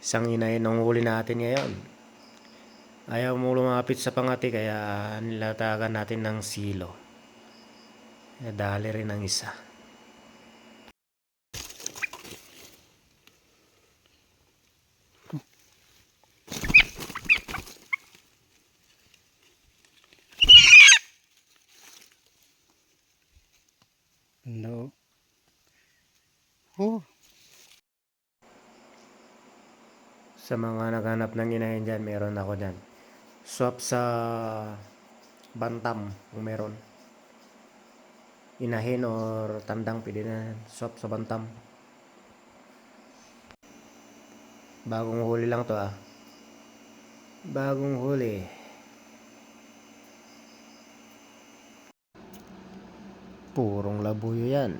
Isang inahin ang huli natin ngayon. Ayaw mo lumapit sa pangati kaya nilatagan natin ng silo. Dali rin ang isa. No. Oh, Sa mga naghanap ng inahin dyan, meron ako dyan. Swap sa bantam kung meron. Inahin or tandang pwede na. Swap sa bantam. Bagong huli lang to ah. Bagong huli. Purong labuyo yan.